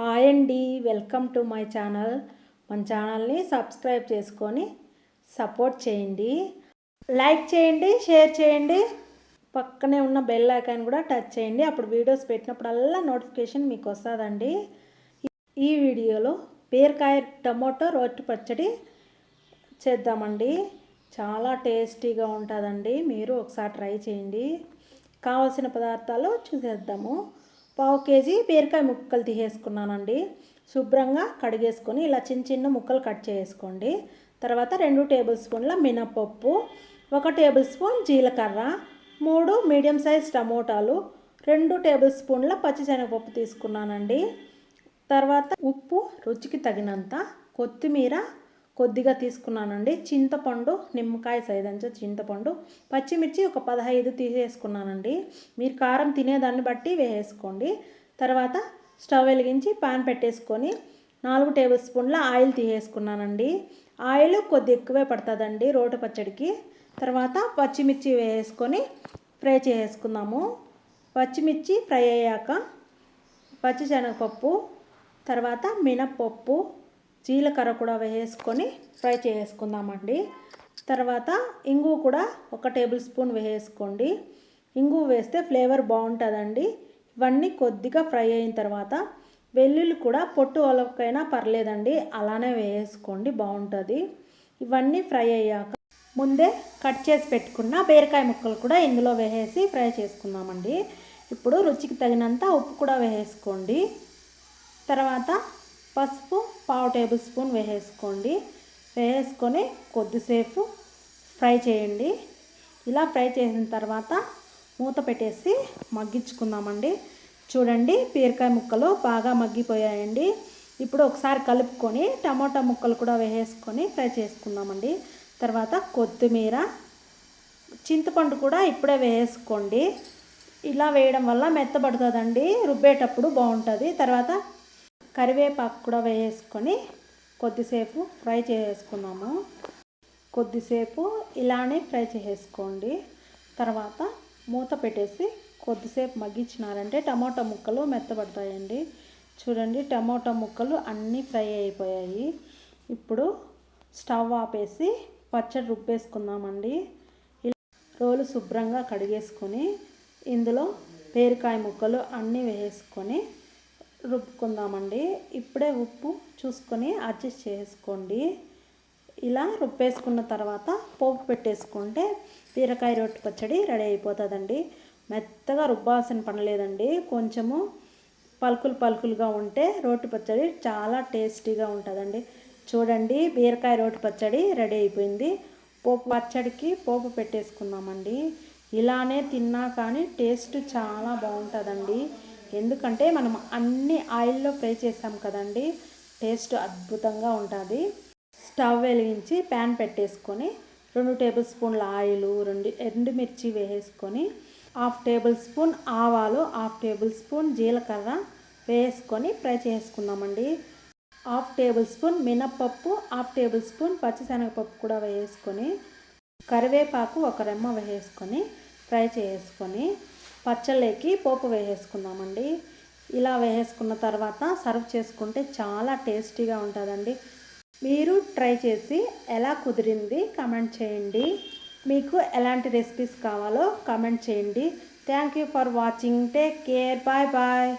Hi అండి welcome to my channel. మన ఛానల్ని సబ్స్క్రైబ్ చేసుకొని సపోర్ట్ చేయండి. లైక్ చేయండి షేర్ చేయండి. పక్కనే ఉన్న బెల్ ఐకాన్ కూడా టచ్ చేయండి. అప్పుడు వీడియోస్ పెట్టినప్పుడల్లా నోటిఫికేషన్ మీకు వస్తుందండి. ఈ వీడియోలో బీరకాయ టమోటో రొట్టె పచ్చడి చేద్దామండి. చాలా టేస్టీగా ఉంటుందండి. మీరు ఒకసారి ట్రై చేయండి. కావలసిన పదార్థాలు చూసేద్దాము. పావు కేజీ బీరకాయ ముక్కలు తీసేసుకున్నానండి. శుభ్రంగా కడిగేసుకొని ఇలా చిన్న చిన్న ముక్కలు కట్ చేసుకోండి. తర్వాత రెండు టేబుల్ స్పూన్ల మినపప్పు ఒక టేబుల్ స్పూన్ జీలకర్ర మూడు మీడియం సైజ్ టమోటాలు రెండు టేబుల్ స్పూన్ల పచ్చిశనగపప్పు తీసుకున్నానండి. తర్వాత ఉప్పు రుచికి తగినంత కొత్తిమీర కొద్దిగా తీసుకున్నానండి. చింతపండు నిమ్మకాయ సైదంచ చింతపండు పచ్చిమిర్చి ఒక పదహైదు తీసేసుకున్నానండి. మీరు కారం తినేదాన్ని బట్టి వేసేసుకోండి. తర్వాత స్టవ్ వెలిగించి పాన్ పెట్టేసుకొని నాలుగు టేబుల్ స్పూన్ల ఆయిల్ తీసేసుకున్నానండి. ఆయిల్ కొద్ది ఎక్కువే పడుతుందండి రోటి పచ్చడికి. తర్వాత పచ్చిమిర్చి వేసుకొని ఫ్రై చేసుకుందాము పచ్చిమిర్చి ఫ్రై అయ్యాక పచ్చిశనగపప్పు తర్వాత మినప్పప్పు జీలకర్ర కూడా వేసుకొని ఫ్రై చేసుకుందామండి. తర్వాత ఇంగు కూడా ఒక టేబుల్ స్పూన్ వేసుకోండి. ఇంగు వేస్తే ఫ్లేవర్ బాగుంటుందండి. ఇవన్నీ కొద్దిగా ఫ్రై అయిన తర్వాత వెల్లుల్లి కూడా పొట్టు ఒలకైనా పర్లేదండి. అలానే వేసుకోండి బాగుంటుంది. ఇవన్నీ ఫ్రై అయ్యాక ముందే కట్ చేసి పెట్టుకున్న బీరకాయ ముక్కలు కూడా ఇందులో వేసేసి ఫ్రై చేసుకుందామండి. ఇప్పుడు రుచికి తగినంత ఉప్పు కూడా వేసుకోండి. తర్వాత పసుపు పావు టేబుల్ స్పూన్ వేసేసుకోండి. వేసుకొని కొద్దిసేపు ఫ్రై చేయండి. ఇలా ఫ్రై చేసిన తర్వాత మూత పెట్టేసి మగ్గించుకుందామండి. చూడండి బీరకాయ ముక్కలు బాగా మగ్గిపోయాయండి. ఇప్పుడు ఒకసారి కలుపుకొని టమాటా ముక్కలు కూడా వేసేసుకొని ఫ్రై చేసుకుందామండి. తర్వాత కొత్తిమీర చింతపండు కూడా ఇప్పుడే వేసుకోండి. ఇలా వేయడం వల్ల మెత్తబడుతుందండి. రుబ్బేటప్పుడు బాగుంటుంది. తర్వాత కరివేపాకు కూడా వేసుకొని కొద్దిసేపు ఫ్రై చేసుకున్నాము కొద్దిసేపు ఇలానే ఫ్రై చేసుకోండి. తర్వాత మూత పెట్టేసి కొద్దిసేపు మగ్గించినారంటే టమాటా ముక్కలు మెత్తబడతాయండి. చూడండి టమాటా ముక్కలు అన్నీ ఫ్రై అయిపోయాయి. ఇప్పుడు స్టవ్ ఆపేసి పచ్చడి రుబ్బేసుకుందామండి. రోలు శుభ్రంగా కడిగేసుకొని ఇందులో పేరుకాయ ముక్కలు అన్నీ వేసుకొని రుబ్బుకుందామండి. ఇప్పుడే ఉప్పు చూసుకొని అడ్జస్ట్ చేసుకోండి. ఇలా రుబ్బేసుకున్న తర్వాత పోపు పెట్టేసుకుంటే బీరకాయ రొట్టె పచ్చడి రెడీ అయిపోతుందండి. మెత్తగా రుబ్బాల్సిన పని లేదండి. కొంచెము పలుకులు పలుకులుగా ఉంటే రోటి పచ్చడి చాలా టేస్టీగా ఉంటుందండి. చూడండి బీరకాయ రోటి పచ్చడి రెడీ అయిపోయింది. పోపు పచ్చడికి పోపు పెట్టేసుకుందామండి. ఇలానే తిన్నా కానీ టేస్ట్ చాలా బాగుంటుందండి. ఎందుకంటే మనం అన్ని ఆయిల్లో ఫ్రై చేసాం కదండి టేస్ట్ అద్భుతంగా ఉంటుంది. స్టవ్ వెలిగించి ప్యాన్ పెట్టేసుకొని రెండు టేబుల్ స్పూన్ల ఆయిల్ రెండు ఎండుమిర్చి వేసుకొని హాఫ్ టేబుల్ స్పూన్ ఆవాలు హాఫ్ టేబుల్ స్పూన్ జీలకర్ర వేసుకొని ఫ్రై చేసుకున్నామండి హాఫ్ టేబుల్ స్పూన్ మినప్పప్పు హాఫ్ టేబుల్ స్పూన్ పచ్చిశనగపప్పు కూడా వేసుకొని కరివేపాకు ఒక రెమ్మ వేసుకొని ఫ్రై చేసుకొని పచ్చళ్ళకి పోపు వేసేసుకుందామండి. ఇలా వేసేసుకున్న తర్వాత సర్వ్ చేసుకుంటే చాలా టేస్టీగా ఉంటుందండి. మీరు ట్రై చేసి ఎలా కుదిరింది కమెంట్ చేయండి. మీకు ఎలాంటి రెసిపీస్ కావాలో కమెంట్ చేయండి. Thank you for watching. Take care. Bye bye.